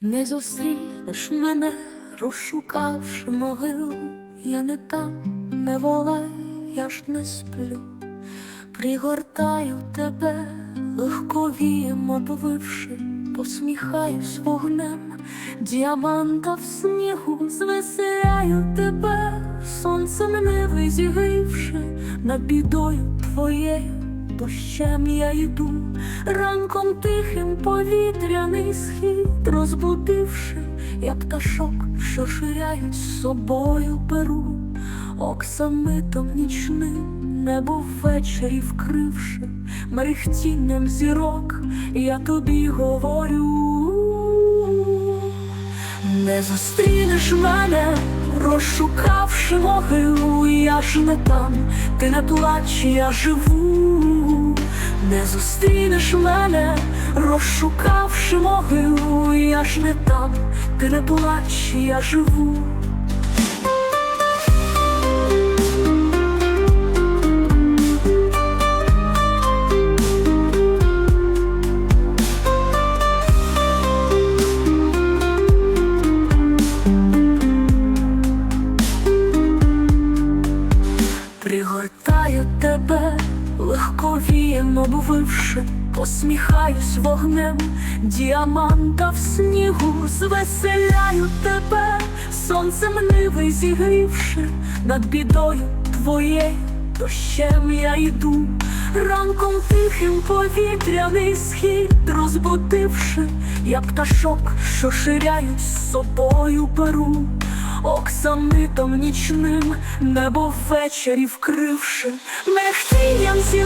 Не зустрінеш мене, розшукавши могилу, я не там, не волаю, я ж не сплю, пригортаю тебе, легковієм обвивши, посміхаюсь вогнем, діаманта в снігу, звеселяю тебе, сонцем не визігривши, над бідою твоєю. Дощем я йду, ранком тихим повітряний схід, розбудивши, я пташок, що ширяють з собою перу, оксамитом нічним, небо ввечері вкривши, мерехтінням зірок, я тобі говорю. Не зустрінеш мене, розшукавши могилу, я ж не там, ти не плач, я живу. Не зустрінеш мене, розшукавши могилу, я ж не там, ти не плач, я живу. Пригортаю тебе, легковієм обвивши, посміхаюсь вогнем, діаманта в снігу, звеселяю тебе, сонцем ниви зігрівши, над бідою твоєю, дощем я йду, ранком тихим повітряний схід, розбудивши, я пташок, що ширяють з собою перу. Оксамитом нічним небо ввечері вкривши, мехтінням зірок